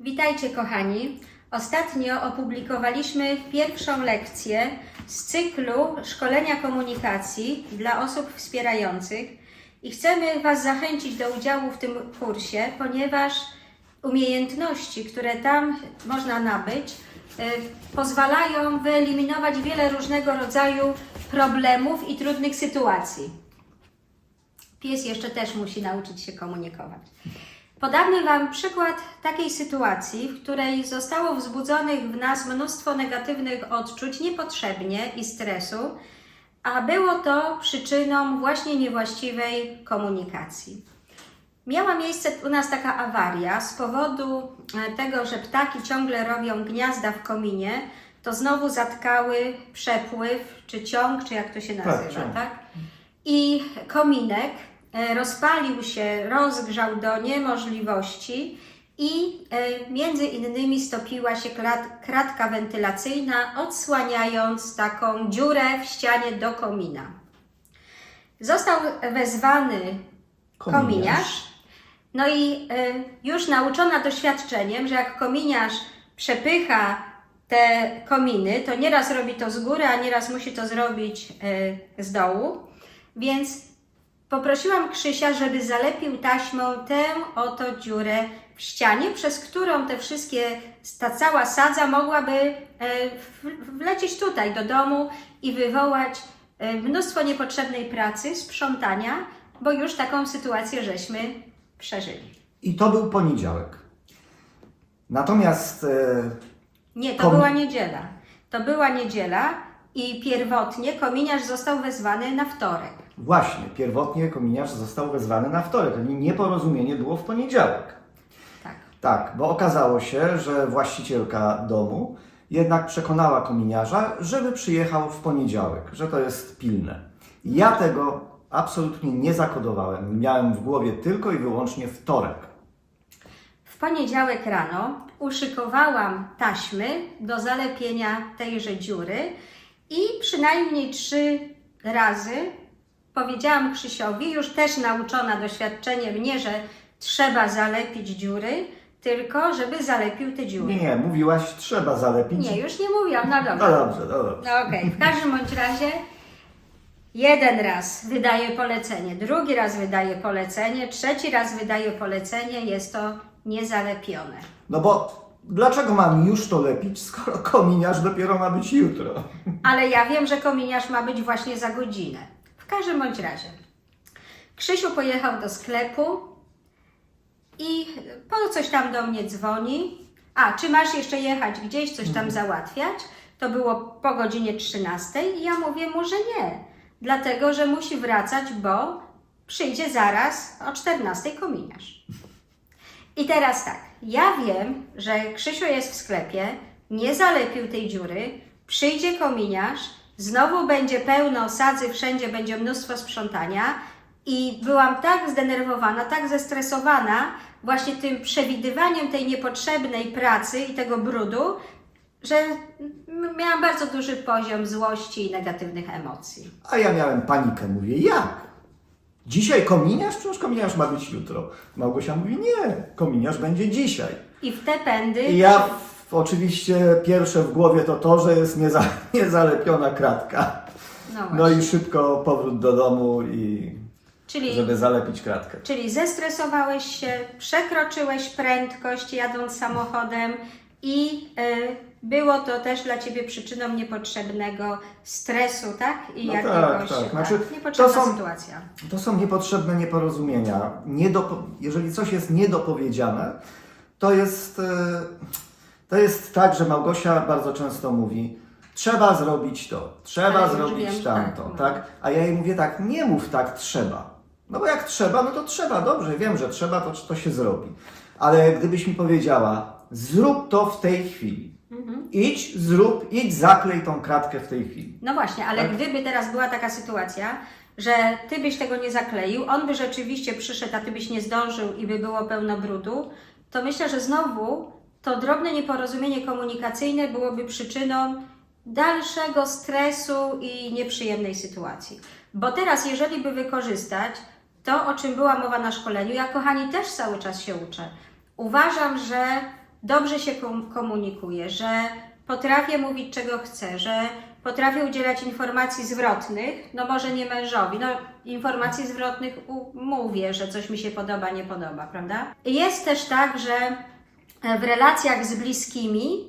Witajcie kochani. Ostatnio opublikowaliśmy pierwszą lekcję z cyklu szkolenia komunikacji dla osób wspierających i chcemy Was zachęcić do udziału w tym kursie, ponieważ umiejętności, które tam można nabyć, e, pozwalają wyeliminować wiele różnego rodzaju problemów i trudnych sytuacji. Pies jeszcze też musi nauczyć się komunikować. Podamy Wam przykład takiej sytuacji, w której zostało wzbudzonych w nas mnóstwo negatywnych odczuć niepotrzebnie i stresu, a było to przyczyną właśnie niewłaściwej komunikacji. Miała miejsce u nas taka awaria z powodu e, tego, że ptaki ciągle robią gniazda w kominie, to znowu zatkały przepływ, czy ciąg, czy jak to się nazywa, ciąg. tak? I kominek rozpalił się, rozgrzał do niemożliwości i e, między innymi stopiła się kratka wentylacyjna, odsłaniając taką dziurę w ścianie do komina. Został wezwany Kominiarz. kominiarz. No i y, już nauczona doświadczeniem, że jak kominiarz przepycha te kominy, to nieraz robi to z góry, a nieraz musi to zrobić z dołu. Więc poprosiłam Krzysia, żeby zalepił taśmą tę oto dziurę w ścianie, przez którą te wszystkie, ta cała sadza mogłaby w- wlecieć tutaj do domu i wywołać y, mnóstwo niepotrzebnej pracy, sprzątania, bo już taką sytuację żeśmy przeżyli. I to był poniedziałek. Natomiast e, Nie, to Kom- była niedziela. To była niedziela i pierwotnie kominiarz został wezwany na wtorek. Właśnie, pierwotnie kominiarz został wezwany na wtorek. czyli Nieporozumienie było w poniedziałek. Tak. Tak, bo okazało się, że właścicielka domu jednak przekonała kominiarza, żeby przyjechał w poniedziałek, że to jest pilne. Ja tego absolutnie nie zakodowałem. Miałem w głowie tylko i wyłącznie wtorek. W poniedziałek rano uszykowałam taśmy do zalepienia tejże dziury i przynajmniej trzy razy powiedziałam Krzysiowi, już też nauczona doświadczeniem, nie, że trzeba zalepić dziury, tylko żeby zalepił te dziury. Nie, nie, mówiłaś, trzeba zalepić. Nie, już nie mówiłam, no dobrze. No dobrze, no dobrze. No okej, w każdym bądź razie jeden raz wydaje polecenie, drugi raz wydaje polecenie, trzeci raz wydaje polecenie, jest to niezalepione. No bo dlaczego mam już to lepić, skoro kominiarz dopiero ma być jutro? Ale ja wiem, że kominiarz ma być właśnie za godzinę. W każdym bądź razie. Krzysiu pojechał do sklepu i po coś tam do mnie dzwoni. A, czy masz jeszcze jechać gdzieś, coś tam załatwiać? To było po godzinie 13 i ja mówię mu, że nie. Dlatego, że musi wracać, bo przyjdzie zaraz o 14 kominiarz. I teraz tak, ja wiem, że Krzysiu jest w sklepie, nie zalepił tej dziury, przyjdzie kominiarz, znowu będzie pełno sadzy, wszędzie będzie mnóstwo sprzątania i byłam tak zdenerwowana, tak zestresowana właśnie tym przewidywaniem tej niepotrzebnej pracy i tego brudu, że miałam bardzo duży poziom złości i negatywnych emocji. A ja miałem panikę, mówię, jak? Dzisiaj kominiarz? Przecież kominiarz ma być jutro. Małgosia mówi, nie, kominiarz będzie dzisiaj. I w te pędy I ja oczywiście pierwsze w głowie to to, że jest nieza, niezalepiona kratka. no No i szybko powrót do domu i Czyli żeby zalepić kratkę. Czyli zestresowałeś się, przekroczyłeś prędkość jadąc samochodem i y, było to też dla Ciebie przyczyną niepotrzebnego stresu, tak? I No jakiegoś, tak, tak. Znaczy, niepotrzebna to są- sytuacja. To są niepotrzebne nieporozumienia. Niedopo... Jeżeli coś jest niedopowiedziane, to jest, e, to jest tak, że Małgosia bardzo często mówi, trzeba zrobić to, trzeba już zrobić wiem, tamto, tak, tak, no. A ja jej mówię tak, nie mów tak, trzeba. No bo jak trzeba, no to trzeba, dobrze, wiem, że trzeba, to, to się zrobi. Ale gdybyś mi powiedziała, zrób to w tej chwili. Mhm. Idź, zrób, idź, zaklej tą kratkę w tej chwili. No właśnie, ale Tak. gdyby teraz była taka sytuacja, że Ty byś tego nie zakleił, on by rzeczywiście przyszedł, a Ty byś nie zdążył i by było pełno brudu, to myślę, że znowu to drobne nieporozumienie komunikacyjne byłoby przyczyną dalszego stresu i nieprzyjemnej sytuacji. Bo teraz, jeżeli by wykorzystać to, o czym była mowa na szkoleniu, ja kochani też cały czas się uczę. Uważam, że dobrze się kom- komunikuję, że potrafię mówić czego chcę, że potrafię udzielać informacji zwrotnych, no może nie mężowi, no informacji zwrotnych mówię, że coś mi się podoba, nie podoba, prawda? Jest też tak, że w relacjach z bliskimi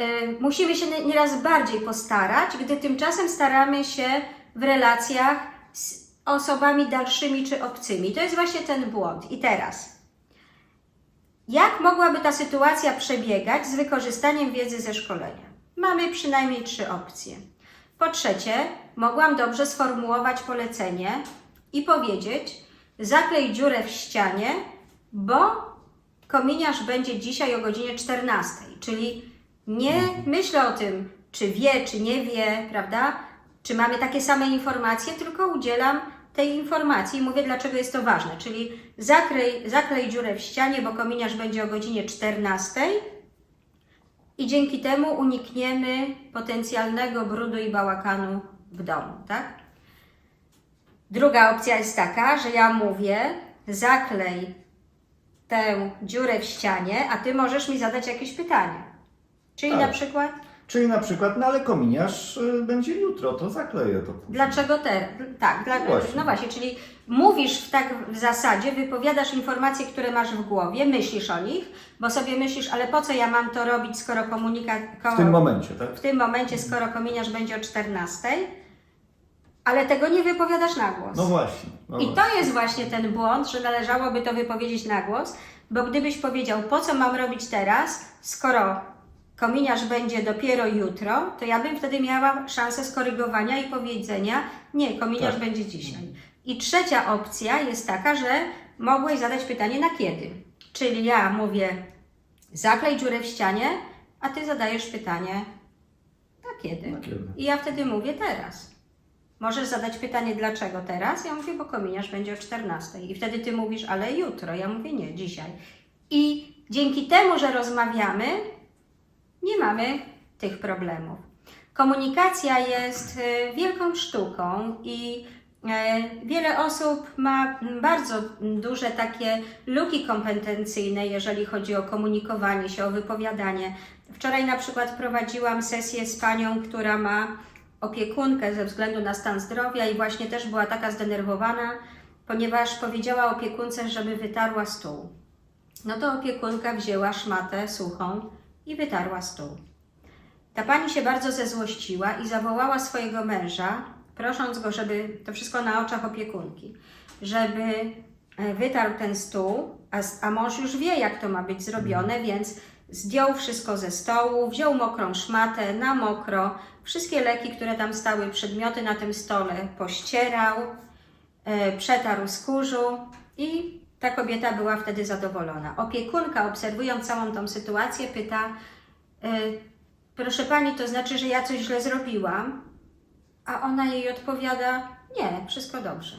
y, musimy się nie- nieraz bardziej postarać, gdy tymczasem staramy się w relacjach z osobami dalszymi czy obcymi. To jest właśnie ten błąd. I teraz, jak mogłaby ta sytuacja przebiegać z wykorzystaniem wiedzy ze szkolenia? Mamy przynajmniej trzy opcje. Po trzecie, mogłam dobrze sformułować polecenie i powiedzieć: zaklej dziurę w ścianie, bo kominiarz będzie dzisiaj o godzinie 14. Czyli nie myślę o tym, czy wie, czy nie wie, prawda? Czy mamy takie same informacje, tylko udzielam tej informacji i mówię, dlaczego jest to ważne. Czyli zaklej, zaklej dziurę w ścianie, bo kominiarz będzie o godzinie 14 i dzięki temu unikniemy potencjalnego brudu i bałakanu w domu, tak? Druga opcja jest taka, że ja mówię, zaklej tę dziurę w ścianie, a ty możesz mi zadać jakieś pytanie. Czyli Tak. na przykład, Czyli na przykład, no ale kominiarz y, będzie jutro, to zakleję to. dlaczego teraz? Tak, dla, Właśnie. no właśnie, czyli mówisz w tak w zasadzie, wypowiadasz informacje, które masz w głowie, myślisz o nich, bo sobie myślisz, ale po co ja mam to robić, skoro komunikat... W tym momencie, tak? w tym momencie, skoro kominiarz będzie o 14, ale tego nie wypowiadasz na głos. No właśnie. I to jest właśnie ten błąd, że należałoby to wypowiedzieć na głos, bo gdybyś powiedział, po co mam robić teraz, skoro kominiarz będzie dopiero jutro, to ja bym wtedy miała szansę skorygowania i powiedzenia, nie, kominiarz Tak. będzie dzisiaj. I trzecia opcja jest taka, że mogłeś zadać pytanie na kiedy. Czyli ja mówię, zaklej dziurę w ścianie, a ty zadajesz pytanie na kiedy. Na kiedy? I ja wtedy mówię teraz. Możesz zadać pytanie, dlaczego teraz? Ja mówię, bo kominiarz będzie o 14. I wtedy ty mówisz, ale jutro. Ja mówię, nie, dzisiaj. I dzięki temu, że rozmawiamy, nie mamy tych problemów. Komunikacja jest e, wielką sztuką i e, wiele osób ma bardzo duże takie luki kompetencyjne, jeżeli chodzi o komunikowanie się, o wypowiadanie. Wczoraj na przykład prowadziłam sesję z panią, która ma opiekunkę ze względu na stan zdrowia i właśnie też była taka zdenerwowana, ponieważ powiedziała opiekunce, żeby wytarła stół. No to opiekunka wzięła szmatę suchą i wytarła stół. Ta pani się bardzo zezłościła i zawołała swojego męża, prosząc go, żeby to wszystko na oczach opiekunki, żeby e, wytarł ten stół, a, a mąż już wie, jak to ma być zrobione, więc zdjął wszystko ze stołu, wziął mokrą szmatę na mokro, wszystkie leki, które tam stały, przedmioty na tym stole pościerał, e, przetarł z kurzu i ta kobieta była wtedy zadowolona. Opiekunka, obserwując całą tą sytuację, pyta: e, Proszę pani, to znaczy, że ja coś źle zrobiłam? A ona jej odpowiada: Nie, wszystko dobrze.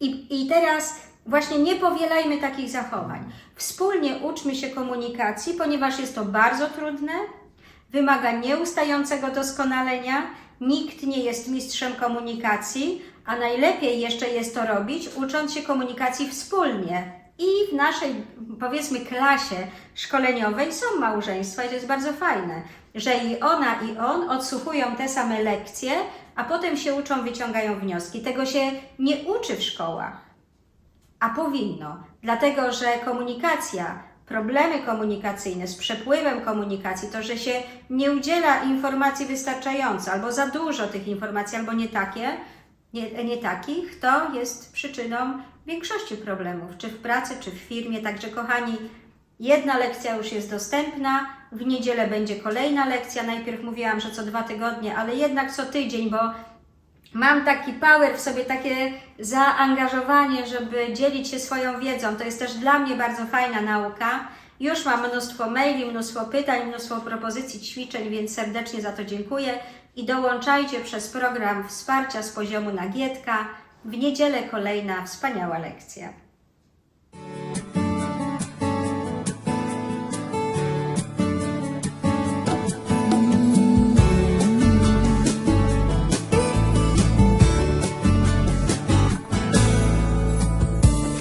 I, I teraz właśnie nie powielajmy takich zachowań. Wspólnie uczmy się komunikacji, ponieważ jest to bardzo trudne, wymaga nieustającego doskonalenia. Nikt nie jest mistrzem komunikacji, a najlepiej jeszcze jest to robić, ucząc się komunikacji wspólnie. I w naszej, powiedzmy, klasie szkoleniowej są małżeństwa i to jest bardzo fajne, że i ona, i on odsłuchują te same lekcje, a potem się uczą, wyciągają wnioski. Tego się nie uczy w szkołach. A powinno, dlatego że komunikacja, problemy komunikacyjne z przepływem komunikacji, to, że się nie udziela informacji wystarczająco, albo za dużo tych informacji, albo nie takie, nie, nie takich, to jest przyczyną większości problemów, czy w pracy, czy w firmie. Także, kochani, jedna lekcja już jest dostępna, w niedzielę będzie kolejna lekcja. Najpierw mówiłam, że co dwa tygodnie, ale jednak co tydzień, bo Mam taki power w sobie, takie zaangażowanie, żeby dzielić się swoją wiedzą. To jest też dla mnie bardzo fajna nauka. Już mam mnóstwo maili, mnóstwo pytań, mnóstwo propozycji ćwiczeń, więc serdecznie za to dziękuję. I dołączajcie przez program wsparcia z poziomu Nagietka. W niedzielę kolejna wspaniała lekcja.